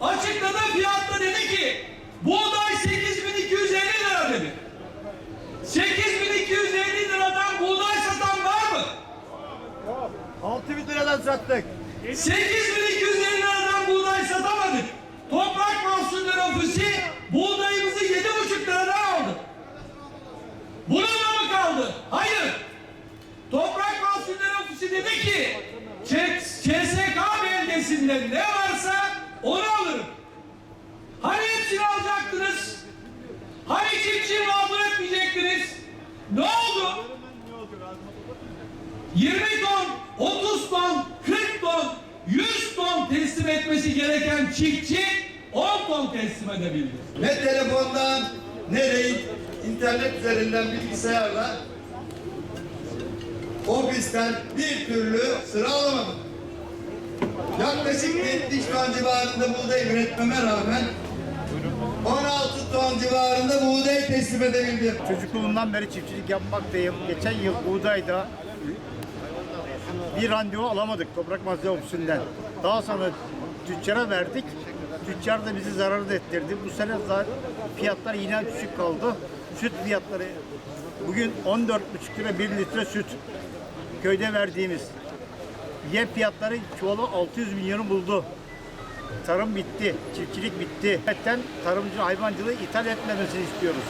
Açıkladı fiyatta dedi ki buğday 8250 lira dedi. 8250 liradan buğday satan var mı? 6000 liradan sattık. 8250 liradan buğday satamadık. Toprak Mahsulleri Ofisi buğdayımızı yedi buçuk liradan aldı. Buna mı kaldı? Hayır. Toprak Mahsulleri Ofisi dedi ki ÇSK belgesinde ne varsa onu Ne oldu? 20 ton, 30 ton, 40 ton, 100 ton teslim etmesi gereken çiftçi 10 ton teslim edebildi. Ne telefondan ne de internet üzerinden bilgisayarla ofisten bir türlü sıra alamadım. Yaklaşık 70 ton civarında buğday üretmeme rağmen 16 ton civarında buğday teslim edebildim. Çocukluğumdan beri çiftçilik yapmaktayım. Geçen yıl buğdayda bir randevu alamadık toprak malzeme ofisinden. Daha sonra tüccara verdik. Tüccar da bizi zarar ettirdi. Bu sene fiyatlar yine düşük kaldı. Süt fiyatları bugün 14,5 lira 1 litre süt. Köyde verdiğimiz. Yem fiyatları çuvalı 600 milyonu buldu. Tarım bitti, çiftçilik bitti. Zaten tarımcı hayvancılığı ithal etmemesini istiyoruz.